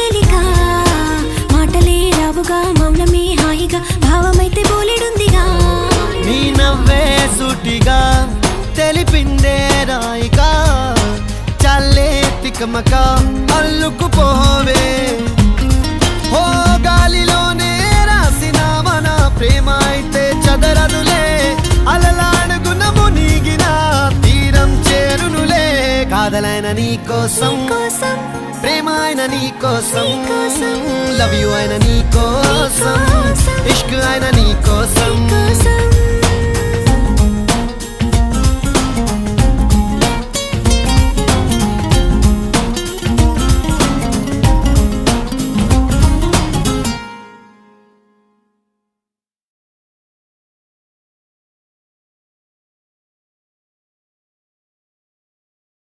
తేలిక. మాటలే రావుగా మౌనమే హాయిగా భావమైతే బోలెడుందిగా. నీ నవ్వే సూటిగా తెలిపిందే రాయిగా. చల్లే తికమక అల్లుకుపోవే కాదలైన నీ కోసం ప్రేమ అయిన నీ కోసం. లవ్ యు అయిన నీ కోసం